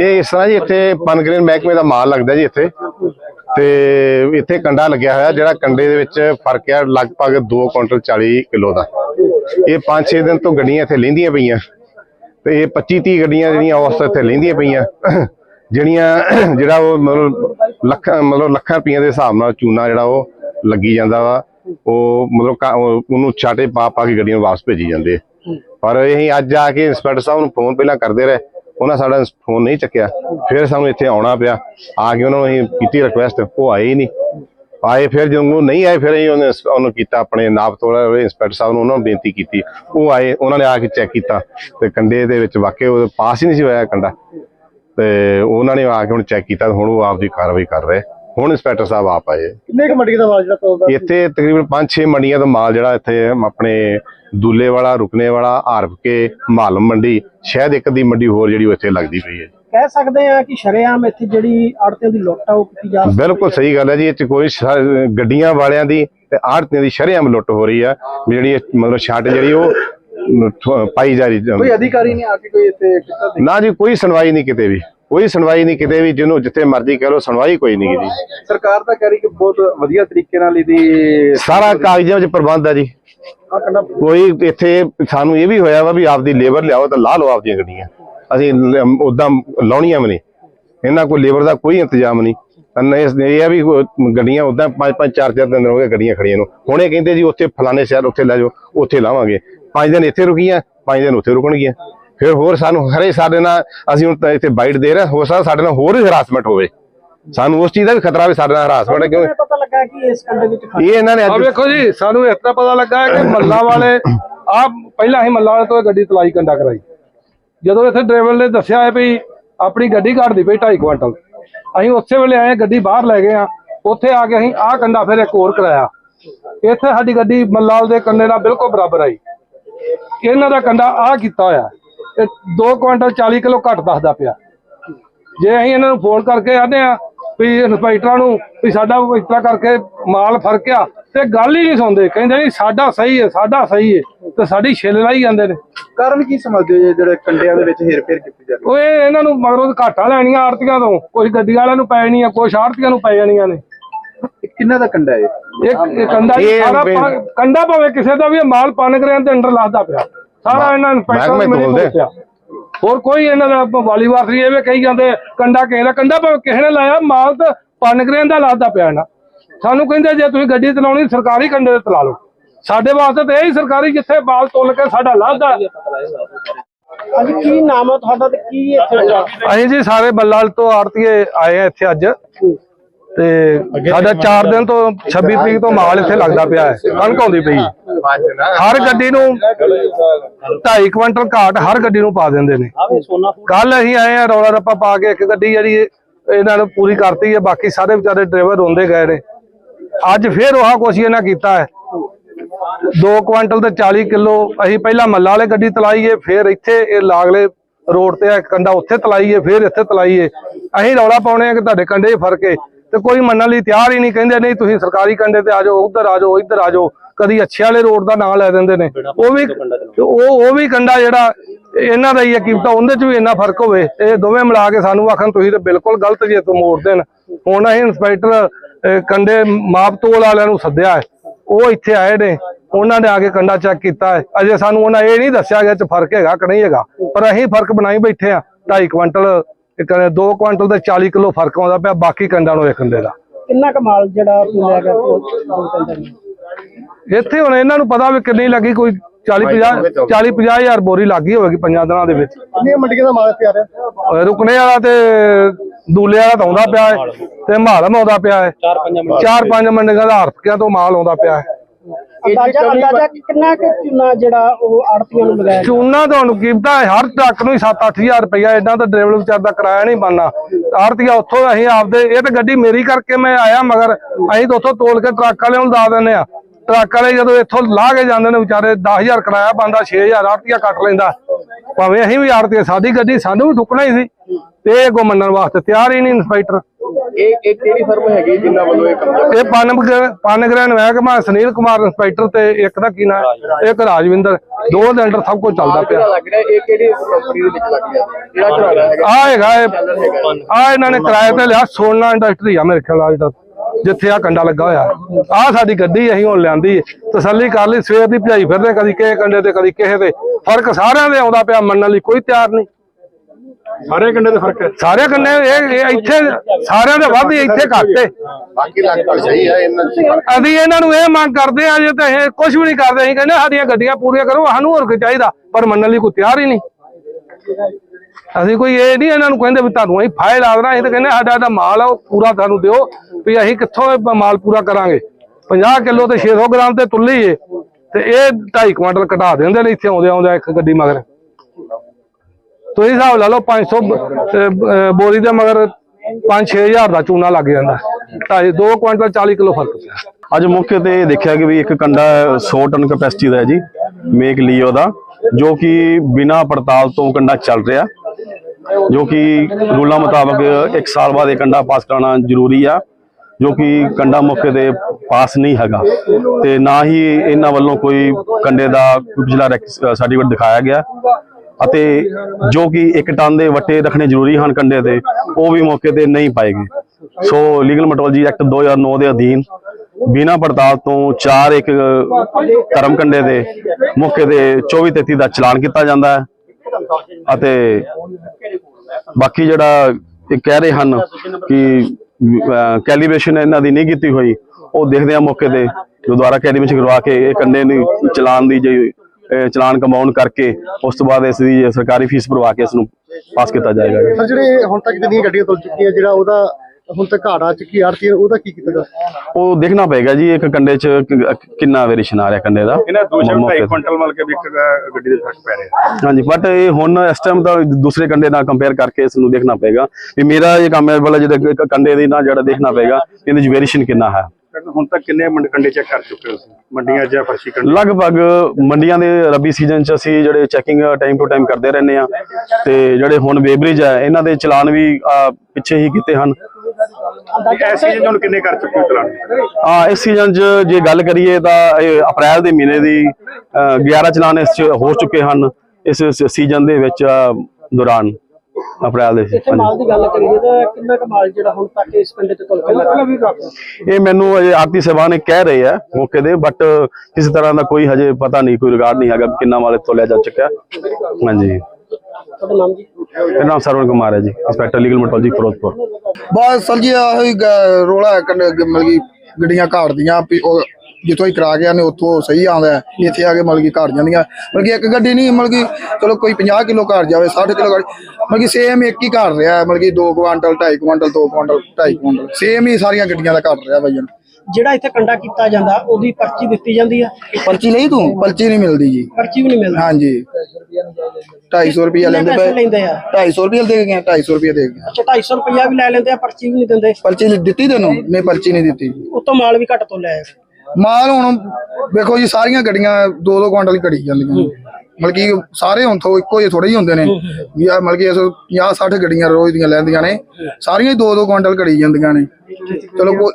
ਇਹ ਇਸ ਤਰ੍ਹਾਂ ਜੀ, ਇੱਥੇ ਪਨਗ੍ਰੇਨ ਮਹਿਕਮੇ ਦਾ ਮਾਲ ਲੱਗਦਾ ਜੀ ਇੱਥੇ। ਤੇ ਇੱਥੇ ਕੰਡਾ ਲੱਗਿਆ ਹੋਇਆ, ਜਿਹੜਾ ਕੰਡੇ ਦੇ ਵਿੱਚ ਫ਼ਰਕ ਹੈ ਲਗਭਗ 2 ਕੁਇੰਟਲ 40 ਕਿਲੋ ਦਾ। ਇਹ 5-6 ਦਿਨ ਤੋਂ ਗੱਡੀਆਂ ਇੱਥੇ ਲੈਂਦੀਆਂ ਪਈਆਂ। ਤੇ ਇਹ 25-30 ਗੱਡੀਆਂ ਜਿਹੜੀਆਂ ਉਸ ਇੱਥੇ ਲੈਂਦੀਆਂ ਪਈਆਂ। ਜਿਹੜੀਆਂ ਜਿਹੜਾ ਉਹ ਮਤਲਬ ਲੱਖਾਂ ਮਤਲਬ ਲੱਖਾਂ ਰੁਪਈਆ ਦੇ ਹਿਸਾਬ ਨਾਲ ਚੂਨਾ ਜਿਹੜਾ ਉਹ ਲੱਗੀ ਜਾਂਦਾ ਵਾ। ਉਹ ਮਤਲਬ ਉਹਨੂੰ ਛਾਟੇ ਪਾ ਪਾ ਕੇ ਗੱਡੀਆਂ ਵਾਪਸ ਭੇਜੀ ਜਾਂਦੇ ਪਰ ਅਸੀਂ ਅੱਜ ਆ ਕੇ ਇੰਸਪੈਕਟਰ ਸਾਹਿਬ ਨੂੰ ਫੋਨ ਪਹਿਲਾਂ ਕਰਦੇ ਰਹੇ। ਉਹਨਾਂ ਸਾਡਾ ਫੋਨ ਨਹੀਂ ਚੱਕਿਆ। ਫਿਰ ਸਾਨੂੰ ਇੱਥੇ ਆਉਣਾ ਪਿਆ। ਆ ਕੇ ਉਹਨਾਂ ਨੂੰ ਅਸੀਂ ਕੀਤੀ ਰਿਕੁਐਸਟ ਉਹ ਆਏ ਹੀ ਨਹੀਂ। ਆਏ ਫਿਰ ਜਦੋਂ ਨਹੀਂ ਆਏ, ਫਿਰ ਅਸੀਂ ਉਹਨੇ ਉਹਨੂੰ ਕੀਤਾ ਆਪਣੇ ਨਾਪ ਤੋਲਾ ਇੰਸਪੈਕਟਰ ਸਾਹਿਬ ਨੂੰ ਉਹਨਾਂ ਨੂੰ ਬੇਨਤੀ ਕੀਤੀ। ਉਹ ਆਏ, ਉਹਨਾਂ ਨੇ ਆ ਕੇ ਚੈੱਕ ਕੀਤਾ। ਤੇ ਕੰਡੇ ਦੇ ਵਿੱਚ ਵਾਕਿਆ ਉਹ ਪਾਸ ਹੀ ਨਹੀਂ ਸੀ ਹੋਇਆ ਕੰਡਾ। ਤੇ ਉਹਨਾਂ ਨੇ ਆ ਕੇ ਹੁਣ ਚੈੱਕ ਕੀਤਾ ਤੇ ਹੁਣ ਉਹ ਆਪਦੀ ਕਾਰਵਾਈ ਕਰ ਰਹੇ। ਹੁਣ ਇੰਸਪੈਕਟਰ ਸਾਹਿਬ ਆਪ ਆਏ। ਕਿੰਨੇ ਕ ਮੰਡੀ ਦਾ ਮਾਲ ਜਿਹੜਾ ਤੋਲਦਾ ਇੱਥੇ ਤਕਰੀਬਨ 5-6 ਮੰਡੀਆਂ ਦਾ ਮਾਲ ਜਿਹੜਾ ਇੱਥੇ ਆਪਣੇ ਦੂਲੇ ਵਾਲਾ ਰੁਕਨੇ ਵਾਲਾ ਹਾਰਫ ਕੇ ਮਾਲਮ ਮੰਡੀ ਸ਼ਾਇਦ ਇੱਕ ਦੀ ਮੰਡੀ ਹੋਰ ਜਿਹੜੀ ਇੱਥੇ ਲੱਗਦੀ ਪਈ ਹੈ। ਕਹਿ ਸਕਦੇ ਆ ਕਿ ਸ਼ਰੇਆਮ ਇੱਥੇ ਜਿਹੜੀ ਆੜਤੀਆਂ ਦੀ ਲੁੱਟ ਆ ਉਹ ਕੀਤੀ ਜਾ ਬਿਲਕੁਲ ਸਹੀ ਗੱਲ ਹੈ ਜੀ 'ਚ ਕੋਈ ਗੱਡੀਆਂ ਵਾਲਿਆਂ ਦੀ ਤੇ ਆੜਤੀਆਂ ਦੀ ਸ਼ਰੇਆਮ ਲੁੱਟ ਹੋ ਰਹੀ ਆ ਜਿਹੜੀ ਮਤਲਬ ਛਾਟ ਜਿਹੜੀ ਉਹ ਪਾਈ ਜਾ ਰਹੀ ਕੋਈ ਅਧਿਕਾਰੀ ਨਹੀਂ ਆ ਕੇ ਕੋਈ ਇੱਥੇ ਨਾ ਜੀ ਕੋਈ ਸੁਣਵਾਈ ਨਹੀਂ ਕਿਤੇ ਵੀ। ਕੋਈ ਸੁਣਵਾਈ ਨਹੀਂ ਕਿਤੇ ਵੀ ਜਿਹਨੂੰ ਜਿੱਥੇ ਮਰਜ਼ੀ ਕਹਿ ਲਓ ਸੁਣਵਾਈ ਕੋਈ ਨਹੀਂ ਜੀ। ਸਰਕਾਰ ਤਾਂ ਕਹਿ ਰਹੀ ਕਿ ਬਹੁਤ ਵਧੀਆ ਤਰੀਕੇ ਨਾਲ ਇਹਦੀ ਸਾਰਾ ਕਾਗਜ਼ਾਂ ਵਿੱਚ ਪ੍ਰਬੰਧ ਆ ਜੀ। ਕੋਈ ਇੱਥੇ ਸਾਨੂੰ ਇਹ ਵੀ ਹੋਇਆ ਵਾ ਵੀ ਆਪਦੀ ਲੇਬਰ ਲਿਆਓ ਤਾਂ ਲਾ ਲਓ ਆਪਦੀਆਂ ਗੱਡੀਆਂ। ਅਸੀਂ ਉਦਾਂ ਲਾਉਣੀਆਂ ਵੀ ਨਹੀਂ। ਇਹਨਾਂ ਕੋਲ ਲੇਬਰ ਦਾ ਕੋਈ ਇੰਤਜ਼ਾਮ ਨਹੀਂ। ਅੰਨ ਇਸ ਇਹ ਆ ਵੀ ਗੱਡੀਆਂ ਉਦਾਂ ਪੰਜ ਪੰਜ ਚਾਰ ਚਾਰ ਦਿਨ ਹੋ ਗਏ ਗੱਡੀਆਂ ਖੜੀਆਂ ਨੂੰ। ਹੁਣੇ ਕਹਿੰਦੇ ਜੀ ਉੱਥੇ ਫਲਾਣੇ ਸ਼ਹਿਰ ਉੱਥੇ ਲੈ ਜਾਓ ਉੱਥੇ ਲਾਵਾਂਗੇ। ਪੰਜ ਦਿਨ ਇੱਥੇ ਰੁਕੀਆਂ ਪੰਜ ਦਿਨ ਉੱਥੇ ਰੁਕਣਗੀਆਂ। ਫਿਰ ਹੋਰ ਸਾਨੂੰ ਹਰੇ ਸਾਡੇ ਨਾਲ ਅਸੀਂ ਹੁਣ ਤਾਂ ਇੱਥੇ ਬਾਈਟ ਦੇ ਰਹੇ ਹਾਂ, ਹੋ ਸਕਦਾ ਸਾਡੇ ਨਾਲ ਹੋਰ ਹੀ ਹਰਾਸਮੈਂਟ ਹੋਵੇ। ਸਾਨੂੰ ਉਸ ਚੀਜ਼ ਦਾ ਵੀ ਖਤਰਾ ਵੀ ਸਾਡੇ ਨਾਲ ਹਰਾਸਮੈਂਟ ਹੈ ਕਿਉਂ ਕਿਵੇਂ ਪਤਾ ਲੱਗਾ ਕਿ ਇਸ ਕੰਡੇ ਵਿੱਚ ਖਾ- ਇਹ ਇਹਨਾਂ ਨੇ ਆ ਅੱਜ ਵੇਖੋ ਜੀ ਸਾਨੂੰ ਇਸ ਤਰ੍ਹਾਂ ਪਤਾ ਲੱਗਾ ਹੈ ਕਿ ਮੱਲਾ ਵਾਲੇ ਆ ਪਹਿਲਾਂ ਅਸੀਂ ਮੱਲਾ ਵਾਲੇ ਤੋਂ ਗੱਡੀ ਤਲਾਈ ਕੰਡਾ ਕਰਾਈ। ਜਦੋਂ ਇੱਥੇ ਡਰਾਈਵਰ ਨੇ ਦੱਸਿਆ ਹੈ ਵੀ ਆਪਣੀ ਗੱਡੀ ਘੱਟਦੀ ਪਈ 2.5 ਕੁਇੰਟਲ ਅਸੀਂ ਉਸੇ ਵੇਲੇ ਆਏ ਗੱਡੀ ਬਾਹਰ ਲੈ ਗਏ ਆ ਉੱਥੇ ਆ ਕੇ ਅਸੀਂ ਆਹ ਕੰਡਾ ਫਿਰ ਇੱਕ ਹੋਰ ਕਰਾਇਆ। ਇੱਥੇ ਸਾਡੀ ਗੱਡੀ ਮੱਲਾਲ ਦੇ ਕੰਡੇ ਨਾਲ ਬਿਲਕੁਲ ਬਰਾਬਰ ਆਈ। ਇਹਨਾਂ ਦਾ ਕੰਡਾ ਆਹ ਕੀਤਾ ਹੋਇਆ। ਇਹ 2 ਕੁਇੰਟਲ 40 ਕਿਲੋ ਘੱਟ ਦੱਸਦਾ ਪਿਆ। ਜੇ ਅਸੀਂ ਇਹਨਾਂ ਨੂੰ ਫੋਨ ਕਰਕੇ ਆਦੇ ਆ ਵੀ ਇੰਸਪੈਕਟਰਾਂ ਨੂੰ ਵੀ ਸਾਡਾ ਇਸ ਤਰ੍ਹਾਂ ਕਰਕੇ ਮਾਲ ਫਰਕਿਆ ਤੇ ਗੱਲ ਹੀ ਨਹੀਂ ਸੁਣਦੇ। ਕਹਿੰਦੇ ਨਹੀਂ ਸਾਡਾ ਸਹੀ ਹੈ ਸਾਡਾ ਸਹੀ ਹੈ ਤੇ ਸਾਡੀ ਛਿੱਲ ਲਾਈ ਜਾਂਦੇ ਨੇ। ਕਾਰਨ ਕੀ ਸਮਝਦੇ ਹੋ ਜੀ ਜਿਹੜੇ ਕੰਡਿਆਂ ਦੇ ਵਿੱਚ ਹੇਰ ਫੇਰ ਕੀਤੀ ਜਾ ਰਹੀ ਉਹ ਇਹ ਇਹਨਾਂ ਨੂੰ ਮਗਰੋਂ ਘਾਟਾਂ ਲੈਣੀਆਂ ਆੜਤੀਆਂ ਤੋਂ। ਕੋਈ ਗੱਡੀ ਵਾਲਿਆਂ ਨੂੰ ਪੈ ਜਾਣੀਆਂ ਕੋਈ ਆੜਤੀਆਂ ਨੂੰ ਪੈ ਜਾਣੀਆਂ ਨੇ। ਕਿੰਨਾ ਦਾ ਕੰਡਾ ਹੈ? ਇਹ? ਕੰਡਾ ਸਾਰਾ ਕੰਡਾ ਭਾਵੇਂ ਕਿਸੇ ਦਾ ਵੀ ਮਾਲ ਪਾਨ ਕਰਿਆਂ ਦੇ ਅੰਡਰ ਲੱਗਦਾ ਪਿਆ। ਸਾਰਾ ਇਹਨਾਂ ਇੰਸਪੈਕਟਰ ਮਹਿਕਮੇ ਨੂੰ ਤੋਲਦੇ। ਹੋਰ ਕੋਈ ਇਹਨਾਂ ਦਾ ਵਾਲੀਵਾਰ ਨਹੀਂ ਐਵੇਂ ਕਹੀ ਜਾਂਦੇ ਕੰਡਾ ਕਿਸੇ ਦਾ ਕੰਡਾ ਭਾਵੇਂ ਕਿਸੇ ਨੇ ਲਾਇਆ ਮਾਲ ਤਾਂ ਪਾਨ ਕਰਿਆਂ ਦਾ ਲੱਗਦਾ ਪਿਆ ਨਾ ਸਾਨੂੰ ਕਹਿੰਦੇ ਜੇ ਤੁਸੀਂ ਗੱਡੀ ਚਲਾਉਣੀ ਸਰਕਾਰੀ ਕੰਡੇ ਤੇ ਚਲਾ ਲਓ। ਸਾਡੇ ਵਾਸਤੇ ਤਾਂ ਇਹ ਹੀ ਸਰਕਾਰੀ ਜਿੱਥੇ ਮਾਲ ਤੋਲ ਕੇ ਸਾਡਾ ਲਾਭਦਾ ਹਾਂਜੀ ਕੀ ਨਾਮ ਹੈ ਤੁਹਾਡਾ ਤੇ ਕੀ ਇੱਥੇ ਹੋਇਆ ਅਸੀਂ ਜੀ ਸਾਰੇ ਬੱਲਾਲ ਤੋਂ ਆੜਤੀਏ ਆਏ ਆ ਇੱਥੇ ਅੱਜ। ਤੇ ਸਾਡਾ 4 ਦਿਨ ਤੋਂ 26 ਤਰੀਕ ਤੋਂ ਮਾਲ ਇੱਥੇ ਲੱਗਦਾ ਪਿਆ ਹੈ। ਕਣਕ ਆਉਂਦੀ ਪਈ। ਹਰ ਗੱਡੀ ਨੂੰ 2.5 ਕੁਇੰਟਲ ਘਾਟ ਹਰ ਗੱਡੀ ਨੂੰ ਪਾ ਦਿੰਦੇ ਨੇ। ਕੱਲ ਅਸੀਂ ਆਏ ਆ ਰੌਲਾ ਰੱਪਾ ਪਾ ਕੇ ਇੱਕ ਗੱਡੀ ਜਿਹੜੀ ਇਹਨਾਂ ਨੂੰ ਪੂਰੀ ਕਰਤੀ ਹੈ ਬਾਕੀ ਸਾਰੇ ਵਿਚਾਰੇ ਡਰਾਈਵਰ ਰੋਂਦੇ ਗਏ ਨੇ। ਅੱਜ ਫੇਰ ਉਹ ਕੁਛ ਹੀ ਇਹਨਾਂ ਕੀਤਾ ਹੈ। 2 ਕੁਇੰਟਲ ਤੇ 40 ਕਿਲੋ ਅਸੀਂ ਪਹਿਲਾਂ ਮੱਲਾ ਵਾਲੇ ਗੱਡੀ ਤਲਾਈਏ ਫਿਰ ਇੱਥੇ ਇਹ ਲਾਗਲੇ ਰੋਡ ਤੇ ਇੱਕ ਕੰਡਾ ਉੱਥੇ ਤਲਾਈਏ ਫਿਰ ਇੱਥੇ ਤਲਾਈਏ। ਅਸੀਂ ਰੌਲਾ ਪਾਉਣੇ ਆ ਕਿ ਤੁਹਾਡੇ ਕੰਡੇ 'ਚ ਫ਼ਰਕ ਹੈ ਤੇ ਕੋਈ ਮੰਨਣ ਲਈ ਤਿਆਰ ਹੀ ਨਹੀਂ ਕਹਿੰਦੇ ਨਹੀਂ ਤੁਸੀਂ ਸਰਕਾਰੀ ਕੰਡੇ ਤੇ ਆ ਜਾਓ ਉਧਰ ਆ ਜਾਓ ਇੱਧਰ ਆ ਜਾਓ ਕਦੀ ਅੱਛੇ ਵਾਲੇ ਰੋਡ ਦਾ ਨਾਂ ਲੈ ਦਿੰਦੇ ਨੇ। ਉਹ ਵੀ ਉਹ ਉਹ ਵੀ ਕੰਡਾ ਜਿਹੜਾ ਇਹਨਾਂ ਦਾ ਹੀ ਹੈ ਕੀਮਤਾਂ ਉਹਦੇ 'ਚ ਵੀ ਇੰਨਾ ਫ਼ਰਕ ਹੋਵੇ ਇਹ ਦੋਵੇਂ ਮਿਲਾ ਕੇ ਸਾਨੂੰ ਆਖਣ ਤੁਸੀਂ ਤਾਂ ਬਿਲਕੁਲ ਗਲਤ ਜੇ ਤੋਂ ਮੋੜ ਦੇਣ। ਹੁਣ ਅਸੀਂ ਇੰਸਪੈਕਟਰ ਅਹ, ਕੰਡੇ ਮਾਪ ਤੋਲ ਵਾਲਿਆਂ ਨੂੰ ਸੱਦਿਆ ਹੈ। ਉਹ ਇੱਥੇ ਆਏ ਨੇ ਉਹਨਾਂ ਨੇ ਆ ਕੇ ਕੰਡਾ ਚੈੱਕ ਕੀਤਾ ਹੈ। ਅਜੇ ਸਾਨੂੰ ਉਹਨਾਂ ਇਹ ਨਹੀਂ ਦੱਸਿਆ ਗਿਆ ਚ ਫ਼ਰਕ ਹੈਗਾ ਕਿ ਨਹੀਂ ਹੈਗਾ ਪਰ ਅਸੀਂ ਫ਼ਰਕ ਬਣਾਈ ਬੈਠੇ ਆ 2.5 ਕੁਇੰਟਲ 2 ਕੁਇੰਟਲ ਤੇ 40 ਕਿਲੋ ਫ਼ਰਕ ਆਉਂਦਾ ਪਿਆ ਬਾਕੀ ਕੰਡਾਂ ਨੂੰ ਵੇਖਣ ਦੇ ਦਾ। ਕਿੰਨਾ ਕ ਮਾਲ ਜਿਹੜਾ ਦੋ ਕੰਡੇ ਨੂੰ ਇੱਥੇ ਹੁਣ ਇਹਨਾਂ ਨੂੰ ਪਤਾ ਵੀ ਕਿੰਨੀ ਲੱਗੀ ਕੋਈ 40 50 40 50 ਹਜ਼ਾਰ ਬੋਰੀ ਲੱਗੀ ਹੋਵੇਗੀ ਪੰਜਾਂ ਦਿਨਾਂ ਦੇ ਵਿੱਚ। ਕਿੰਨੀਆਂ ਮੰਡੀਆਂ ਦਾ ਮਾਲ ਇੱਥੇ ਆ ਰਿਹਾ ਰੁਕਣੇ ਵਾਲਾ ਤੇ ਦੂਲੇ ਵਾਲਾ ਤਾਂ ਆਉਂਦਾ ਪਿਆ ਹੈ ਤੇ ਮਾਲਮ ਆਉਂਦਾ ਪਿਆ ਹੈ। ਚਾਰ ਪੰਜ ਮੰਡੀਆਂ। ਦਾ ਹਰਫਕਿਆਂ ਤੋਂ ਮਾਲ ਆਉਂਦਾ ਪਿਆ ਹੈ। ਅੰਦਾਜ਼ਾ ਅੰਦਾਜ਼ਾ ਕਿੰਨਾ ਕੁ ਚੂਨਾ ਜਿਹੜਾ ਉਹ ਆੜਤੀਆਂ ਨੂੰ ਮਿਲਿਆ ਚੂਨਾ ਤੁਹਾਨੂੰ ਕੀਮਤਾਂ ਹਰ ਟਰੱਕ ਨੂੰ ਹੀ 7-8000 ਰੁਪਇਆ ਇਹਨਾਂ ਦਾ ਡਰਾਈਵਰ ਵਿਚਾਰ ਦਾ ਕਿਰਾਇਆ ਨਹੀਂ ਬਣਨਾ। ਆਰਤੀਆ ਉੱਥੋਂ ਅਸੀਂ ਆਪਦੇ ਇਹ ਤਾਂ ਗੱਡੀ ਮੇਰੀ ਕਰਕੇ ਮੈਂ ਆਇਆ ਮਗਰ ਅਸੀਂ ਤਾਂ ਉੱਥੋਂ ਤੋਲ ਕੇ ਟਰੱਕ ਵਾਲਿਆਂ ਨੂੰ ਲਾ ਦਿੰਦੇ ਆ ਟਰੱਕ ਵਾਲੇ ਜਦੋਂ ਇੱਥੋਂ ਲਾਹ ਕੇ ਜਾਂਦੇ ਨੇ ਵਿਚਾਰੇ 10000 ਕਿਰਾਇਆ ਬਣਦਾ 6000 ਆਰਤੀਆ ਕੱਟ ਲੈਂਦਾ। ਭਾਵੇਂ ਅਸੀਂ ਵੀ ਆਰਤੀਆ ਸਾਡੀ ਗੱਡੀ ਸਾਨੂੰ ਵੀ ਠੁਕਣਾ ਹੀ ਸੀ। ਤੇ ਇਹ ਕੋ ਮੰਨਣ ਵਾਸਤੇ ਤਿਆਰ ਹੀ ਨਹੀਂ ਇੰਸਪੈਕਟਰ ਇਹ ਇਹ ਕਿਹੜੀ ਫਰਮ ਹੈਗੀ ਜਿਨ੍ਹਾਂ ਵੱਲੋਂ ਇਹ ਕੰਮ ਇਹ ਪਨਗ੍ਰਹਿ ਪਨਗ੍ਰਹਿਣ ਮਹਿਕਮਾ ਸੁਨੀਲ ਕੁਮਾਰ ਇੰਸਪੈਕਟਰ ਤੇ ਇੱਕ ਦਾ ਕੀ ਨਾਮ ਇੱਕ ਰਾਜਵਿੰਦਰ। ਦੋ ਦੇ ਅੰਡਰ ਸਭ ਕੁਝ ਚੱਲਦਾ ਪਿਆ। ਲੱਗ ਰਿਹਾ ਇਹ ਕਿਹੜੀ ਕੰਪਨੀ ਦੇ ਵਿੱਚ ਲੱਗ ਰਿਹਾ? ਜਿਹੜਾ ਘਰਾਣਾ ਹੈਗਾ। ਆ ਹੈਗਾ ਇਹ ਆ ਇਹਨਾਂ ਨੇ ਕਿਰਾਏ ਤੇ ਲਿਆ ਸੋਨਾ ਇੰਡਸਟਰੀ ਆ ਮੇਰੇ ਖਿਆਲ ਆ ਜਿਹੜਾ ਜਿੱਥੇ ਆ ਕੰਡਾ ਲੱਗਾ ਹੋਇਆ। ਆ ਸਾਡੀ ਗੱਡੀ ਅਸੀਂ ਹੁਣ ਲਿਆਂਦੀ ਹੈ। ਤਸੱਲੀ ਕਰ ਲਈ ਸਵੇਰ ਦੀ ਭਜਾਈ ਫਿਰਦੇ ਕਦੀ ਕਿਸੇ ਕੰਡੇ ਤੇ ਕਦੀ ਕਿਸੇ ਤੇ। ਫ਼ਰਕ ਸਾਰਿਆਂ ਦੇ ਆਉਂਦਾ ਪਿਆ ਮੰਨਣ ਲਈ ਕੋਈ ਤਿਆਰ ਨਹੀਂ। ਸਾਰੇ ਕੰਡੇ ਦੇ ਫ਼ਰਕ ਹੈ। ਸਾਰੇ ਕੰਡੇ ਇਹ ਇਹ ਇੱਥੇ ਸਾਰਿਆਂ ਦੇ ਵੱਧ ਇੱਥੇ ਘੱਟ ਹੈ। ਬਾਕੀ ਲਗਭਗ ਸਹੀ ਹੈ ਇਹਨਾਂ ਦੀ ਅਸੀਂ ਇਹਨਾਂ ਨੂੰ ਇਹ ਮੰਗ ਕਰਦੇ ਆ ਜੇ ਤਾਂ ਇਹ ਕੁਝ ਵੀ ਨਹੀਂ ਕਰਦੇ। ਅਸੀਂ ਕਹਿੰਦੇ ਸਾਡੀਆਂ ਗੱਡੀਆਂ ਪੂਰੀਆਂ ਕਰੋ ਸਾਨੂੰ ਹੋਰ ਕੀ ਚਾਹੀਦਾ ਪਰ ਮੰਨਣ ਲਈ ਕੋਈ ਤਿਆਰ ਹੀ ਨਹੀਂ। ਅਸੀਂ ਕੋਈ ਇਹ ਨਹੀਂ ਇਹਨਾਂ ਨੂੰ ਕਹਿੰਦੇ ਵੀ ਤੁਹਾਨੂੰ ਅਸੀਂ ਫਾਇਲ ਲਾ ਦੇਣਾ ਅਸੀਂ ਤਾਂ ਕਹਿੰਦੇ ਸਾਡਾ ਤਾਂ ਮਾਲ ਆ ਉਹ ਪੂਰਾ ਤੁਹਾਨੂੰ ਦਿਓ ਵੀ ਅਸੀਂ ਕਿੱਥੋਂ ਇਹ ਮਾਲ ਪੂਰਾ ਕਰਾਂਗੇ। 50 ਕਿਲੋ ਤੇ 600 ਗ੍ਰਾਮ ਤੇ ਤੁੱਲੀ ਏ। ਤੇ ਇਹ 2.5 ਕੁਇੰਟਲ ਘਟਾ ਦਿੰਦੇ ਨੇ ਇੱਥੇ ਆਉਂਦੇ ਆਉਂਦੇ ਇੱਕ ਗੱਡੀ ਮਗਰ। ਤੁਸੀਂ ਹਿਸਾਬ ਲਾ ਲਓ 500 ਬ- ਬੋਰੀ ਦੇ ਮਗਰ 5-6000 ਦਾ ਚੂਨਾ ਲੱਗ ਜਾਂਦਾ। ਢਾਈ 2 ਕੁਇੰਟਲ 40 ਕਿਲੋ ਫ਼ਰਕ ਪਿਆ। ਅੱਜ ਮੌਕੇ ਤੇ ਦੇਖਿਆ ਕਿ ਵੀ ਇੱਕ ਕੰਡਾ 100 ਟਨ ਕਪੈਸਿਟੀ ਦਾ ਹੈ ਜੀ, ਮੇਕ ਲੀਓ ਦਾ, ਜੋ ਕਿ ਬਿਨਾ ਪੜਤਾਲ ਤੋਂ ਕੰਡਾ ਚੱਲ ਰਿਹਾ। ਜੋ ਕਿ ਰੂਲਾਂ ਮੁਤਾਬਕ 1 ਸਾਲ ਬਾਅਦ ਇਹ ਕੰਡਾ ਪਾਸ ਕਰਾਉਣਾ ਜ਼ਰੂਰੀ ਆ, ਜੋ ਕਿ ਕੰਡਾ ਮੌਕੇ ਤੇ ਪਾਸ ਨਹੀਂ ਹੈਗਾ। ਤੇ ਨਾ ਹੀ ਇਹਨਾਂ ਵੱਲੋਂ ਕੋਈ ਕੰਡੇ ਦਾ ਪਿਛਲਾ ਸਰਟੀਫਿਕੇਟ ਦਿਖਾਇਆ ਗਿਆ। ਅਤੇ ਜੋ ਕਿ 1 ਟਨ ਦੇ ਵੱਟੇ ਰੱਖਣੇ ਜ਼ਰੂਰੀ ਹਨ ਕੰਡੇ ਤੇ, ਉਹ ਵੀ ਮੌਕੇ ਤੇ ਨਹੀਂ ਪਾਏਗੀ ਸੋ ਲੀਗਲ ਮੈਟਰੋਲੋਜੀ ਐਕਟ 2009 ਦੇ ਅਧੀਨ ਬਿਨਾ ਪੜਤਾਲ ਤੋਂ ਚਾਰ ਇੱਕ ਧਰਮ ਕੰਡੇ ਦੇ ਮੌਕੇ ਤੇ 24 33 ਦਾ ਚਲਾਨ ਕੀਤਾ ਜਾਂਦਾ ਹੈ। ਅਤੇ ਬਾਕੀ ਜਿਹੜਾ ਇਹ ਕਹਿ ਰਹੇ ਹਨ ਕਿ ਕੈਲੀਬ੍ਰੇਸ਼ਨ ਇਹਨਾਂ ਦੀ ਨਹੀਂ ਕੀਤੀ ਹੋਈ, ਉਹ ਦੇਖਦੇ ਆ ਮੌਕੇ ਤੇ ਜੋ ਦੁਬਾਰਾ ਕੈਲੀਬ੍ਰੇਸ਼ਨ ਕਰਵਾ ਕੇ ਇਹ ਕੰਡੇ ਨੂੰ ਚਲਾਨ ਦੀ ਜਿਹੜੀ ਚਲਾਨ ਕਮਾਉਣ ਕਰਕੇ ਉਸ ਤੋਂ ਬਾਅਦ ਇਸ ਦੀ ਸਰਕਾਰੀ ਫੀਸ ਭਰਵਾ ਕੇ ਇਸ ਨੂੰ ਪਾਸ ਕੀਤਾ ਜਾਏਗਾ ਸਰ ਜਿਹੜੇ ਹੁਣ ਤੱਕ ਜਿੰਨੀਆਂ ਗੱਡੀਆਂ ਤੁਲ ਚੁੱਕੀਆਂ ਜਿਹੜਾ ਉਹਦਾ ਹੁਣ ਤੱਕ ਘਾੜਾ ਚੱਕੀ ਆਰਤੀ ਹੈ ਉਹਦਾ ਕੀ ਕੀਤਾ ਜਾ ਉਹ ਦੇਖਣਾ ਪਏਗਾ ਜੀ ਇੱਕ ਕੰਡੇ 'ਚ ਕਿ- ਕਿੰਨਾ ਵੇਰੀਏਸ਼ਨ ਆ ਰਿਹਾ ਕੰਡੇ ਦਾ। ਇਹਨਾਂ ਤੇ। ਕੁਇੰਟਲ ਮਲ ਕੇ ਵੀ ਇੱਕ ਗੱਡੀ ਦੇ ਫ਼ਰਕ ਪੈ ਰਿਹਾ। ਹਾਂਜੀ ਬਟ ਇਹ ਹੁਣ ਇਸ ਟਾਈਮ ਤਾਂ ਦੂਸਰੇ ਕੰਡੇ ਨਾਲ ਕੰਪੇਅਰ ਕਰਕੇ ਇਸ ਨੂੰ ਦੇਖਣਾ ਪਏਗਾ। ਵੀ ਮੇਰਾ ਇਹ ਕੰਮ ਹੈ ਵਾਲਾ ਜਿਹੜਾ ਕੰਡੇ ਦੇ ਨਾਲ ਜਿਹੜਾ ਦੇਖਣਾ ਪਏਗਾ ਕਿ ਇਹਦੇ ਚ ਵੇਰੀਏਸ਼ਨ ਕਿੰਨਾ ਹੈ। ਹੁਣ ਤੱਕ ਕਿੰਨੇ ਮੰਡ ਕੰਡੇ ਚੈੱਕ ਕਰ ਚੁੱਕੇ ਹੋ ਤੁਸੀਂ? ਮੰਡੀਆਂ ਜਾਂ ਫਰਸ਼ੀ ਕੰਡੇ? ਲਗਭਗ ਮੰਡੀਆਂ ਦੇ ਰੱਬੀ ਸੀਜ਼ਨ ਚ ਅਸੀਂ ਜਿਹੜੇ ਚੈਕਿੰਗ ਟਾਈਮ ਟੂ ਟਾਈਮ ਕਰਦੇ ਰਹਿੰਦੇ ਆ ਤੇ ਜਿਹੜੇ ਹੁਣ ਵੇਬ੍ਰਿਜ ਹੈ ਇਹਨਾਂ ਦੇ ਚਲਾਨ ਵੀ ਅਹ, ਪਿੱਛੇ ਹੀ ਕੀਤੇ ਹਨ। ਐਸੀ ਜਿਹੇ ਹੁਣ ਕਿੰਨੇ ਕਰ ਚੁੱਕੇ ਹੋ ਚਲਾਨ? ਆ ਇਸ ਸੀਜ਼ਨ 'ਚ ਜੇ ਗੱਲ ਕਰੀਏ ਤਾਂ ਇਹ ਅਪ੍ਰੈਲ ਦੇ ਮਹੀਨੇ ਦੀ ਅ, 11 ਚਲਾਨ ਇਸ 'ਚ ਹੋ ਚੁੱਕੇ ਹਨ ਇਸ ਸੀਜ਼ਨ ਦੇ ਵਿੱਚ ਦੌਰਾਨ। ਅਪ੍ਰੈਲ ਦੇ ਇੱਥੇ ਮਾਲ ਦੀ ਗੱਲ ਕਰੀਏ ਤਾਂ ਕਿੰਨਾ ਕੁ ਮਾਲ ਜਿਹੜਾ ਹੁਣ ਤੱਕ ਇਸ ਪਿੰਡ ਤੇ ਤੁਲ ਕੇ ਲੱਗਾ ਇਹ ਮੈਨੂੰ ਅਜੇ ਆਰਤੀ ਸਭਾ ਨੇ ਕਹਿ ਰਹੇ ਆ ਮੌਕੇ ਦੇ ਬਟ ਕਿਸੇ ਤਰ੍ਹਾਂ ਦਾ ਕੋਈ ਹਜੇ ਪਤਾ ਨਹੀਂ ਕੋਈ ਰਿਕਾਰਡ ਨਹੀਂ ਹੈਗਾ ਕਿੰਨਾ ਮਾਲ ਤੋਲਿਆ ਜਾ ਚੁੱਕਾ ਹੈ। ਹਾਂਜੀ। ਤੁਹਾਡਾ ਨਾਮ ਜੀ? ਮੇਰਾ ਨਾਮ ਸਰਵਣ ਕੁਮਾਰ ਹੈ ਜੀ ਇੰਸਪੈਕਟਰ ਲੀਗਲ ਮੈਟਰੋਲੋਜੀ ਫਿਰੋਜ਼ਪੁਰ। ਬਸ ਸਰ ਜੀ ਆਹੀ ਗ- ਰੌਲਾ ਹੈ ਕੰਡੇ ਮਤਲਬ ਕਿ ਗੱਡੀਆਂ ਘਾੜਦੀਆਂ ਵੀ ਉਹ ਜਿੱਥੋਂ ਹੀ ਕਰਾ ਗਿਆ ਨੇ ਉੱਥੋਂ ਸਹੀ ਆਉਂਦਾ ਹੈ। ਇੱਥੇ ਆ ਕੇ ਮਤਲਬ ਕਿ ਘਾੜ ਜਾਂਦੀਆਂ। ਮਤਲਬ ਕਿ ਇੱਕ ਗੱਡੀ ਨਹੀਂ ਮਤਲਬ ਕਿ ਚਲੋ ਕੋਈ 50 ਕਿਲੋ ਘਾੜ ਜਾਵੇ 60 ਕਿਲੋ ਘਾੜ ਮਤਲਬ ਕਿ ਸੇਮ ਇੱਕ ਹੀ ਘਾੜ ਰਿਹਾ ਹੈ, ਮਤਲਬ ਕਿ 2 quintal 2.5 quintal 2 quintal 2.5 quintal same ਹੀ ਸਾਰੀਆਂ ਗੱਡੀਆਂ ਦਾ ਘਾੜ ਰਿਹਾ ਵਜਨ ਜਿਹੜਾ ਇੱਥੇ ਕੰਡਾ ਕੀਤਾ ਜਾਂਦਾ ਉਹਦੀ ਪਰਚੀ ਦਿੱਤੀ ਜਾਂਦੀ ਆ? ਪਰਚੀ ਲਈ ਤੂੰ? ਪਰਚੀ ਨਹੀਂ ਮਿਲਦੀ ਜੀ। ਪਰਚੀ ਵੀ ਨਹੀਂ ਮਿਲਦੀ? ਹਾਂਜੀ। 250 ਰੁਪਏ ਕਿੰਨੇ ਲੈਂਦੇ ਪੈਸੇ ਪਏ। ਲੈਂਦੇ ਆ? 250 ਰੁਪਏ ਦੇ ਗਏ 250 ਰੁਪਏ ਦੇ ਗਏ। ਅੱਛਾ 250 ਰੁਪਇਆ ਵੀ ਲੈ ਲੈਂਦੇ ਆ ਪਰਚੀ ਵੀ ਨਹੀਂ ਦਿੰਦੇ? ਪਰਚੀ ਦਿੱਤੀ ਤੈਨੂੰ? ਨਹੀਂ ਪਰਚੀ ਨਹੀਂ ਦਿੱਤੀ। ਉਤੋਂ ਮਾਲ ਵੀ ਘੱਟ ਤੋਂ ਲੈ ਆਏ। ਮਾਲ ਹੁਣ ਵੇਖੋ ਜੀ ਸਾਰੀਆਂ ਗੱਡੀਆਂ 2-2 ਕੁਆਂਟਲ ਹੀ ਘੜੀ ਜਾਂਦੀਆਂ ਨੇ। ਮਤਲਬ ਕਿ ਸਾਰੇ ਹੁਣ ਤੋਂ ਇੱਕੋ ਜਿਹੇ ਥੋੜੇ ਹੀ ਹੁੰਦੇ ਨੇ। ਵੀ ਆ ਮਤਲਬ ਕਿ 50 60 ਗੱਡੀਆਂ ਰੋਜ਼ ਦੀਆਂ ਲੈਂਦੀਆਂ ਨੇ। ਸਾਰੀਆਂ ਹੀ 2-2 ਕੁਆਂਟਲ ਘੜੀ ਜਾਂਦੀਆਂ ਨੇ। ਚਲੋ ਕੋਈ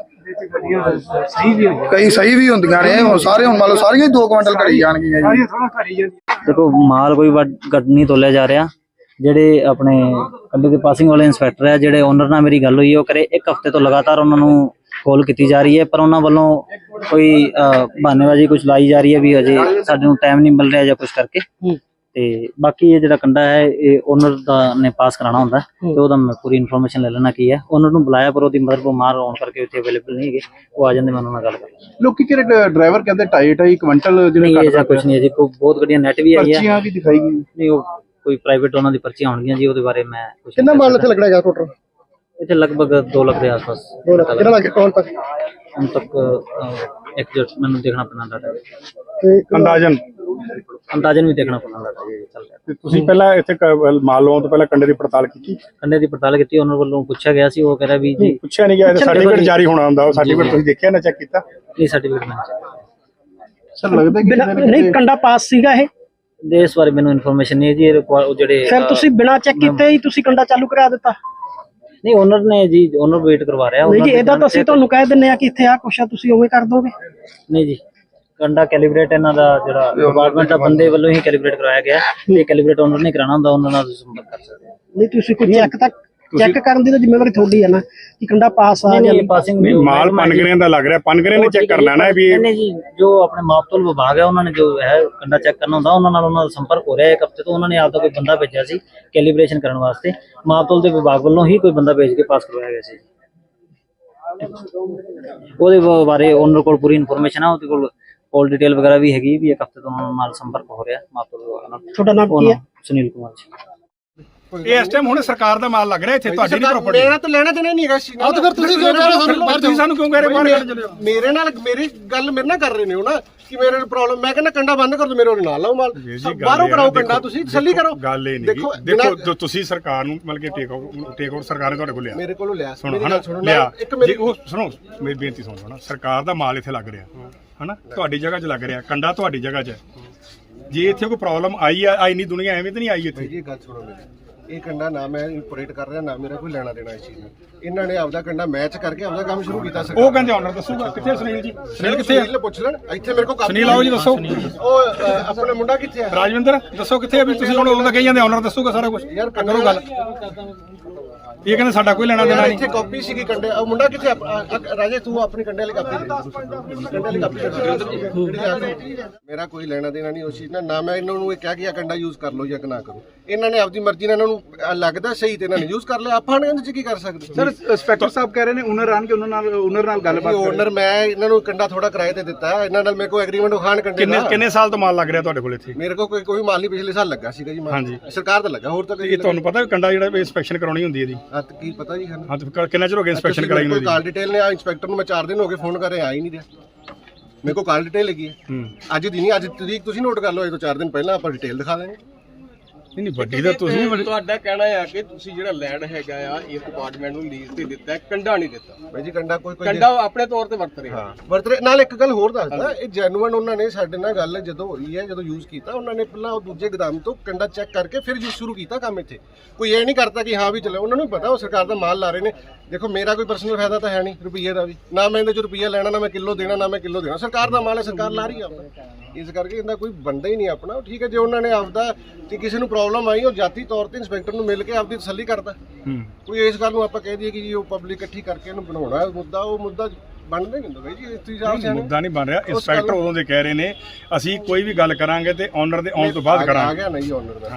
ਕਈ ਸਹੀ ਵੀ ਹੁੰਦੀਆਂ ਨੇ। ਹੁਣ ਸਾਰੇ ਹੁਣ ਮੰਨ ਲਓ ਸਾਰੀਆਂ ਹੀ 2 ਕੁਆਂਟਲ ਘੜੀ ਜਾਣਗੀਆਂ ਜੀ। ਦੇਖੋ ਮਾਲ ਕੋਈ ਵੱਡ ਘੱਟ ਨਹੀਂ ਤੋਲਿਆ ਜਾ ਰਿਹਾ। ਜਿਹੜੇ ਆਪਣੇ ਕੰਡੇ ਦੇ ਪਾਸਿੰਗ ਵਾਲੇ ਇੰਸਪੈਕਟਰ ਆ ਜਿਹੜੇ ਓਨਰ ਨਾਲ ਮੇਰੀ ਗੱਲ ਹੋਈ ਉਹ ਕਰੇ ਇੱਕ ਹਫ਼ਤੇ ਤੋਂ ਲਗਾਤਾਰ ਉਹਨਾਂ ਨੂੰ ਕਾਲ ਕੀਤੀ ਜਾ ਰਹੀ ਹੈ ਪਰ ਉਹਨਾਂ ਵੱਲੋਂ ਕੋਈ ਬਹਾਨੇਬਾਜ਼ੀ ਕੁਝ ਲਾਈ ਜਾ ਰਹੀ ਹੈ ਵੀ ਅਜੇ ਸਾਡੇ ਨੂੰ ਟਾਈਮ ਨਹੀਂ ਮਿਲ ਰਿਹਾ ਜਾਂ ਕੁਝ ਕਰਕੇ। ਤੇ ਬਾਕੀ ਇਹ ਜਿਹੜਾ ਕੰਡਾ ਹੈ ਇਹ ਓਨਰ ਦਾ ਨੇ ਪਾਸ ਕਰਾਉਣਾ ਹੁੰਦਾ ਤੇ ਉਹਦਾ ਮੈਂ ਪੂਰੀ ਇਨਫੋਰਮੇਸ਼ਨ ਲੈ ਲੈਣਾ ਕੀ ਹੈ। ਓਨਰ ਨੂੰ ਬੁਲਾਇਆ ਪਰ ਉਹਦੀ ਮਦਰ ਬਿਮਾਰ ਹੋਣ ਕਰਕੇ ਉੱਥੇ ਅਵੇਲੇਬਲ ਨਹੀਂ ਹੈਗੇ। ਉਹ ਆ ਜਾਂਦੇ ਮੈਂ ਉਹਨਾਂ ਨਾਲ ਗੱਲ ਕਰ ਲੋਕੀ ਕਿਹੜੇ ਡਰਾਈਵਰ ਕਹਿੰਦੇ ਢਾਈ ਢਾਈ ਕੁਇੰਟਲ ਨਹੀਂ ਇਹ ਜਾਂ ਕੁਝ ਨਹੀਂ ਹੈ ਜੀ ਬਹੁਤ ਗੱਡੀਆਂ ਨੈਟ ਵੀ ਆਈ ਹੈ ਵੀ ਦਿਖਾਈ ਗਈ ਨਹੀਂ ਉਹ ਕੋਈ ਪ੍ਰਾਈਵੇਟ ਉਹਨਾਂ ਦੀ ਪਰਚੀਆਂ ਹੋਣਗੀਆਂ ਜੀ ਉਹਦੇ ਬਾਰੇ ਮੈਂ ਕੁਝ ਕਿੰਨਾ ਮਾਲ ਇੱਥੇ ਲੱਗਣਾ ਹੈਗਾ ਟੋਟਲ ਇੱਥੇ ਲਗਭਗ 2 ਲੱਖ ਦੇ ਆਸ-ਪਾਸ ਦੋ ਲੱਖ। ਕਿੰਨਾ ਲੱਗੇ ਕੌਣ ਤੱਕ? ਹੁਣ ਤੱਕ ਇੱਕ ਜਟ ਮੈਨੂੰ ਦੇਖਣਾ ਪੈਣਾ ਡਾਟਾ ਤੇ ਅੰਦਾਜ਼ਨ? ਅੰਦਾਜ਼ਨ ਵੀ ਦੇਖਣਾ ਪੈਣਾ ਡਾਟਾ ਜੀ ਚੱਲ ਰਿਹਾ। ਤੇ ਤੁਸੀਂ ਪਹਿਲਾਂ ਇੱਥੇ ਕ- ਮਾਲ ਲਾਉਣ ਤੋਂ ਪਹਿਲਾਂ ਕੰਡੇ ਦੀ ਪੜਤਾਲ ਕੀਤੀ? ਕੰਡੇ ਦੀ ਪੜਤਾਲ ਕੀਤੀ ਉਹਨਾਂ ਵੱਲੋਂ ਪੁੱਛਿਆ ਗਿਆ ਸੀ ਉਹ ਕਹਿ ਰਿਹਾ ਵੀ ਜੀ ਪੁੱਛਿਆ ਨਹੀਂ ਗਿਆ ਸਰਟੀਫਿਕੇਟ ਜਾਰੀ ਹੋਣਾ ਹੁੰਦਾ ਉਹ ਸਰਟੀਫਿਕੇਟ ਤੁਸੀਂ ਦੇਖਿਆ ਨਾ ਚੈੱਕ ਕੀਤਾ? ਨਹੀਂ ਸਰਟੀਫਿਕੇਟ ਨਹੀਂ ਸਰ ਲੱਗਦਾ ਬਿਨਾਂ ਨਹੀਂ ਕੰਡਾ ਪਾਸ ਸੀਗਾ ਇਹ। ਦੇ ਇਸ ਬਾਰੇ ਮੈਨੂੰ ਇਨਫੋਰਮੇਸ਼ਨ ਨਹੀਂ ਹੈ ਜੀ ਇਹ ਉਹ ਜਿਹੜੇ ਫਿਰ ਤੁਸੀਂ ਬਿਨਾਂ ਚੈੱਕ ਕੀਤੇ ਹੀ ਤੁਸੀਂ ਕੰਡਾ ਚਾਲੂ ਕਰਾ ਦਿੱਤਾ। ਨਹੀਂ ਓਨਰ ਨੇ ਜੀ ਓਨਰ ਵੇਟ ਕਰਵਾ ਰਿਹਾ ਨਹੀਂ ਜੀ ਦੇ ਇਹਦਾ ਤਾਂ ਅਸੀਂ ਤੁਹਾਨੂੰ ਕਹਿ ਦਿੰਨੇ ਆ ਕਿ ਇੱਥੇ ਆ ਕੁਛ ਆ ਤੁਸੀਂ ਉਵੇਂ ਕਰ ਦੋਗੇ? ਨਹੀਂ ਜੀ ਕੰਡਾ ਕੈਲੀਬ੍ਰੇਟ ਇਹਨਾਂ ਦਾ ਜਿਹੜਾ ਡਿਪਾਰਟਮੈਂਟ ਦਾ ਬੰਦੇ ਵੱਲੋਂ ਹੀ ਕੈਲੀਬ੍ਰੇਟ ਕਰਾਇਆ ਗਿਆ ਹੈ। ਇਹ ਕੈਲੀਬ੍ਰੇਟ ਓਨਰ ਨੇ ਕਰਾਉਣਾ ਹੁੰਦਾ ਉਹਨਾਂ ਨਾਲ ਸੰਪਰਕ ਕਰ ਸਕਦੇ ਨਹੀਂ ਤੁਸੀਂ ਕੋਈ ਚੈੱਕ ਤੱਕ ਚੈੱਕ ਕਰਨ ਦੀ ਤਾਂ ਜ਼ਿੰਮੇਵਾਰੀ ਤੁਹਾਡੀ ਹੈ ਨਾ ਕਿ ਕੰਡਾ ਪਾਸ ਆ ਨਹੀਂ ਨਹੀਂ ਪਾਸਿੰਗ ਮਾਲ ਪਨਗਰਿਆਂ ਦਾ ਲੱਗ ਰਿਹਾ ਪਨਗਰਿਆਂ ਨੇ ਚੈੱਕ ਕਰ ਲੈਣਾ ਵੀ ਇਹ- ਨਹੀਂ ਜੀ ਜੋ ਆਪਣੇ ਮਾਪਤੁਲ ਵਿਭਾਗ ਹੈ ਉਹਨਾਂ ਨੇ ਜੋ ਹੈ ਕੰਡਾ ਚੈੱਕ ਕਰਨਾ ਹੁੰਦਾ ਉਹਨਾਂ ਨਾਲ ਉਹਨਾਂ ਦਾ ਸੰਪਰਕ ਹੋ ਰਿਹਾ ਹੈ ਇੱਕ ਹਫ਼ਤੇ ਤੋਂ ਉਹਨਾਂ ਨੇ ਆਪਦਾ ਕੋਈ ਬੰਦਾ ਭੇਜਿਆ ਸੀ ਕੈਲੀਬ੍ਰੇਸ਼ਨ ਕਰਨ ਵਾਸਤੇ। ਮਾਪਤੁਲ ਦੇ ਵਿਭਾਗ ਵੱਲੋਂ ਹੀ ਕੋਈ ਬੰਦਾ ਭੇਜ ਕੇ ਪਾਸ ਕਰਵਾਇਆ ਗਿਆ ਸੀ। ਉਹਦੇ ਬਾਰੇ ਓਨਰ ਕੋਲ ਪੂਰੀ ਇਨਫੋਰਮੇਸ਼ਨ ਹੈ ਉਹਦੇ ਕੋਲ ਕੋਲ ਡਿਟੇਲ ਵਗੈਰਾ ਵੀ ਹੈਗੀ ਵੀ ਇੱਕ ਹਫ਼ਤੇ ਤੋਂ ਉਹਨਾਂ ਨਾਲ ਸੰਪਰਕ ਹੋ ਰਿਹਾ ਮਾਪਤੁਲ ਵਿਭਾਗ ਨਾਲ। ਤੁਹਾਡਾ ਨਾਮ ਕੀ ਹੈ? ਉਹਨਾਂ- ਸੁਨੀਲ ਕੁਮਾਰ ਜੀ। ਇਸ ਟਾਈਮ ਹੁਣ ਸਰਕਾਰ ਦਾ ਮਾਲ ਲੱਗ ਰਿਹਾ ਇੱਥੇ ਤੁਹਾਡੀ ਨਹੀਂ ਪ੍ਰਾਪਰਟੀ ਮੇਰਾ ਤਾਂ ਲੈਣਾ ਦੇਣਾ ਨਹੀਂ ਹੈਗਾ ਨਾਲ ਆਹ ਤਾਂ ਫਿਰ ਤੁਸੀਂ ਕਿਉਂ ਕਹਿ ਰਹੇ ਹੋ ਸਾਨੂੰ? ਬਾਹਰ ਤੁਸੀਂ ਸਾਨੂੰ ਕਿਉਂ ਕਹਿ ਰਹੇ ਬਾਹਰ ਕੱਢ ਚਲੇ ਜਾਓ ਮੇਰੇ ਨਾਲ ਮੇਰੀ ਗੱਲ ਮੇਰੇ ਨਾਲ ਕਰ ਰਹੇ ਨੇ ਹੋ ਨਾ ਕਿ ਮੇਰੇ ਨਾਲ ਪ੍ਰੋਬਲਮ ਮੈਂ ਕਹਿੰਦਾ ਕੰਡਾ ਬੰਦ ਕਰ ਦੋ ਮੇਰੇ ਨਾਲ ਲਾਓ ਮਾਲ। ਬਾਹਰੋਂ ਕਰਾਓ ਕੰਡਾ ਤੁਸੀਂ ਤਸੱਲੀ ਕਰੋ। ਗੱਲ ਇਹ ਨਹੀਂ ਦੇਖੋ, ਦੇਖੋ ਬਿਨਾਂ- ਜੋ ਤੁਸੀਂ ਸਰਕਾਰ ਨੂੰ ਮਤਲਬ ਕਿ ਟੇਕ ਆਊਟ ਟੇਕ ਆਊਟ ਸਰਕਾਰ ਨੇ ਤੁਹਾਡੇ ਕੋਲ ਲਿਆ। ਮੇਰੇ ਕੋਲੋਂ ਲਿਆ ਸੁਣੋ ਸੁਣੋ ਲਿਆ। ਨਾਲ ਇੱਕ ਮੇਰੀ ਜੀ ਉਹ ਸੁਣੋ ਮੇਰੀ ਬੇਨਤੀ ਸੁਣੋ ਹਨਾ? ਸਰਕਾਰ ਦਾ ਮਾਲ ਇੱਥੇ ਲੱਗ ਰਿਹਾ ਹਨਾ? ਤੁਹਾਡੀ ਜਗ੍ਹਾ 'ਚ ਲੱਗ ਰਿਹਾ ਕੰਡਾ ਤੁਹਾਡੀ ਜਗ੍ਹਾ 'ਚ ਹੈ। ਜੇ ਇੱਥੇ ਕੋਈ ਪ੍ਰੋਬਲਮ ਆਈ ਆ ਆਈ ਨਹੀਂ ਦੁਨੀਆ ਐਵੇਂ ਤਾਂ ਨਹੀਂ ਆਈ ਇੱਥੇ? ਜੀ ਗੱਲ ਸੁਣੋ ਮੇਰੀ। ਇਹ ਕੰਡਾ ਨਾ ਮੈਂ ਇੰਪੋਰੇਟ ਕਰ ਰਿਹਾ ਨਾ ਮੇਰਾ ਕੋਈ ਲੈਣਾ ਦੇਣਾ ਇਸ ਚੀਜ਼ ਨਾਲ ਇਹਨਾਂ ਨੇ ਆਪਦਾ ਕੰਡਾ ਮੈਚ ਕਰਕੇ ਆਪਦਾ ਕੰਮ ਸ਼ੁਰੂ ਕੀਤਾ ਸਰਕਾਰ ਉਹ ਕਹਿੰਦੇ ਆਨਰ ਦੱਸੂਗਾ। ਕਿੱਥੇ ਸੁਨੀਲ ਜੀ? ਸੁਨੀਲ ਕਿੱਥੇ ਆ? ਪੁੱਛ ਲੈਣ। ਇੱਥੇ ਮੇਰੇ ਕੋਲ ਸੁਨੀਲ ਆਓ ਜੀ ਦੱਸੋ। ਉਹ ਆਪਣਾ ਮੁੰਡਾ ਕਿੱਥੇ ਆ? ਰਾਜਵਿੰਦਰ ਦੱਸੋ ਕਿੱਥੇ ਆ ਵੀ ਤੁਸੀਂ ਹੁਣ ਉਦੋਂ ਕਹੀ ਜਾਂਦੇ ਆਨਰ ਦੱਸੂਗਾ ਸਾਰਾ ਕੁਝ ਯਾਰ ਕਰੋ ਗੱਲ। ਇਹ ਕਹਿੰਦੇ ਸਾਡਾ ਕੋਈ ਲੈਣਾ ਦੇਣਾ ਨਹੀਂ। ਇੱਥੇ ਕਾਪੀ ਸੀਗੀ ਕੰਡੇ। ਉਹ ਮੁੰਡਾ ਕਿੱਥੇ ਰਾਜੇ ਤੂੰ ਆਪਣੀ ਕੰਡੇ ਵਾਲੀ ਕਾਪੀ ਦੇ। ਕੰਡੇ ਵਾਲੀ ਕਾਪੀ। ਮੇਰਾ ਕੋਈ ਲੈਣਾ ਦੇਣਾ ਨਹੀਂ ਉਸ ਚੀਜ਼ ਨਾਲ ਨਾ ਮੈਂ ਇਹਨਾਂ ਨੂੰ ਇਹ ਕਹਿ ਕੇ ਆ ਕੰਡਾ ਯੂਜ਼ ਕਰ ਲਓ ਜਾਂ ਨਾ ਕਰੋ। ਇਹਨਾਂ ਨੇ ਆਪਦੀ ਮਰਜ਼ੀ ਨਾਲ ਇਹਨਾਂ ਨੂੰ ਲੱਗਦਾ ਸਹੀ ਤੇ ਇਹਨਾਂ ਨੇ ਯੂਜ਼ ਕਰ ਲਿਆ। ਆਪਾਂ ਨੇ ਇਹਦੇ ਚ ਕੀ ਕਰ ਸਕਦੇ? ਸਰ ਇੰਸਪੈਕਟਰ ਸਾਹਿਬ ਕਹਿ ਰਹੇ ਨੇ ਓਨਰ ਆਣ ਕੇ ਉਹਨਾਂ ਨਾਲ ਓਨਰ ਨਾਲ ਗੱਲਬਾਤ ਓਨਰ ਮੈਂ ਇਹਨਾਂ ਨੂੰ ਕੰਡਾ ਥੋੜਾ ਕਿਰਾਏ ਤੇ ਦਿੱਤਾ। ਇਹਨਾਂ ਨਾਲ ਮੇਰੇ ਕੋਲ ਐਗਰੀਮੈਂਟ ਖਾਣ ਕੰਡੇ ਕਿੰਨੇ ਕਿੰਨੇ ਸਾਲ ਤੋਂ ਮਾਲ ਲੱਗ ਰਿਹਾ ਤੁਹਾਡੇ ਕੋਲ ਇੱਥੇ? ਮੇਰੇ ਕੋਲ ਕੋਈ ਕੋਈ ਮਾਲ ਨਹੀਂ ਪਿਛਲੇ ਸਾਲ ਲੱਗਾ ਸੀਗਾ ਜੀ ਮਾਲ। ਹਾਂਜੀ। ਸਰਕਾਰ ਦਾ ਲੱਗਾ ਹੋਰ ਤਾਂ ਕੋਈ ਇਹ ਤੁਹਾਨੂੰ ਪਤਾ ਕੰਡਾ ਜਿਹੜਾ ਇਨਸਪੈਕਸ਼ਨ ਕਰਾਉਣੀ ਹੁੰਦੀ ਹੈ ਜੀ। ਹਾਂ, ਕੀ ਪਤਾ ਜੀ ਹਾਂ ਕਿੰਨਾ ਚਿਰ ਹੋ ਗਿਆ ਇਨਸਪੈਕਸ਼ਨ ਕਰਾਈ ਨੂੰ ਕੋਈ ਜੀ ਕਾਲ ਡਿਟੇਲ ਨੇ ਆ ਇੰਸਪੈਕਟਰ ਨੂੰ ਮੈਂ 4 ਦਿਨ ਹੋ ਗਏ ਫੋਨ ਕਰ ਰਿਹਾ ਆ ਹੀ ਨਹੀਂ ਰਿਹਾ। ਮੇਰੇ ਕੋਲ ਕਾਲ ਡਿਟੇਲ ਹੈਗੀ ਹੈ। ਅੱਜ ਦੀ ਨਹੀਂ ਅੱਜ ਤਰੀਕ ਤੁਸੀਂ ਨੋਟ ਕਰ ਲਓ ਇਹ ਤੋਂ 4 ਦਿਨ ਪਹਿਲਾਂ ਆਪਾਂ ਡਿਟੇਲ ਦਿਖਾ ਦਾਂਗੇ ਨਹੀਂ ਨਹੀਂ ਵੱਡੀ ਤਾਂ ਤੁਸੀਂ ਵੱਡੀ- ਤੁਹਾਡਾ ਕਹਿਣਾ ਹੈ ਕਿ ਤੁਸੀਂ ਜਿਹੜਾ ਲੈਂਡ ਹੈਗਾ ਆ ਇਸ ਡਿਪਾਰਟਮੈਂਟ ਨੂੰ ਲੀਜ਼ ਤੇ ਦਿੱਤਾ ਹੈ ਕੰਡਾ ਨਹੀਂ ਦਿੱਤਾ। ਬਾਈ ਜੀ ਕੰਡਾ ਕੋਈ ਕੋਈ ਕੰਡਾ ਉਹ ਆਪਣੇ ਤੌਰ ਤੇ ਵਰਤ ਰਿਹਾ। ਹਾਂ ਵਰਤਰੇ ਨਾਲ ਇੱਕ ਗੱਲ ਹੋਰ ਦੱਸਦਾ ਇਹ ਜੈਨੂਅਨ ਉਹਨਾਂ ਨੇ ਸਾਡੇ ਨਾਲ ਗੱਲ ਜਦੋਂ ਹੋਈ ਹੈ ਜਦੋਂ ਯੂਜ਼ ਕੀਤਾ ਉਹਨਾਂ ਨੇ ਪਹਿਲਾਂ ਉਹ ਦੂਜੇ ਗਦਾਮ ਤੋਂ ਕੰਡਾ ਚੈੱਕ ਕਰਕੇ ਫਿਰ ਯੂਜ਼ ਸ਼ੁਰੂ ਕੀਤਾ ਕੰਮ ਇੱਥੇ। ਕੋਈ ਇਹ ਨਹੀਂ ਕਰਤਾ ਕਿ ਹਾਂ ਵੀ ਚਲੋ ਉਹਨਾਂ ਨੂੰ ਪਤਾ ਉਹ ਸਰਕਾਰ ਦਾ ਮਾਲ ਲਾ ਰਹੇ ਨੇ। ਦੇਖੋ ਮੇਰਾ ਕੋਈ ਪਰਸਨਲ ਫਾਇਦਾ ਤਾਂ ਹੈ ਨਹੀਂ ਰੁਪਈਏ ਦਾ ਵੀ। ਨਾ ਮੈਂ ਇਹਦੇ ਚ ਰੁਪਈਆ ਲੈਣਾ ਨਾ ਮੈਂ ਕਿਲੋ ਦੇਣਾ ਨਾ ਮੈਂ ਕਿਲੋ ਦੇਣਾ। ਸਰਕਾਰ ਦਾ ਮਾਲ ਹੈ ਸਰਕਾਰ ਲਾ ਰਹੀ ਆ ਆਪਣਾ। ਇਸ ਕਰਕੇ ਇਹਦਾ ਕੋਈ ਬੰਦਾ ਹੀ ਨਹੀਂ ਆਪਣਾ। ਠੀਕ ਹੈ ਜੇ ਉਹਨਾਂ ਨੇ ਆਪਦਾ ਤੇ ਕਿਸੇ ਨੂੰ ਪ੍ਰੋਬਲਮ ਆਈ ਉਹ ਜਾਤੀ ਤੌਰ ਤੇ ਇੰਸਪੈਕਟਰ ਨੂੰ ਮਿਲ ਕੇ ਆਪਦੀ ਤਸੱਲੀ ਕਰਦਾ। ਹੂੰ। ਕੋਈ ਇਸ ਗੱਲ ਨੂੰ ਆਪਾਂ ਕਹਿ ਦਈਏ ਕਿ ਜੀ ਉਹ ਪਬਲਿਕ ਇਕੱਠੀ ਕਰਕੇ ਇਹਨੂੰ ਬਣਾਉਣਾ ਹੈ ਮੁੱਦਾ ਉਹ ਮੁੱਦਾ ਬਣਦਾ ਨਹੀਂ ਹੁੰਦਾ ਬਾਈ ਜੀ ਤੁਸੀਂ ਆਪ ਸਿਆਣੇ। ਮੁੱਦਾ ਨਹੀਂ ਬਣ ਰਿਹਾ। ਇੰਸਪੈਕਟਰ ਉਦੋਂ ਦੇ ਕਹਿ ਰਹੇ ਨੇ ਅਸੀਂ ਕੋਈ ਵੀ ਗੱਲ ਕਰਾਂਗੇ ਤੇ ਆਨਰ ਦੇ ਆਉਣ ਤੋਂ ਬਾਅਦ ਆ- ਆ ਕਰਾਂਗੇ। ਗਿਆ ਨਹੀਂ ਓਨਰ ਦਾ।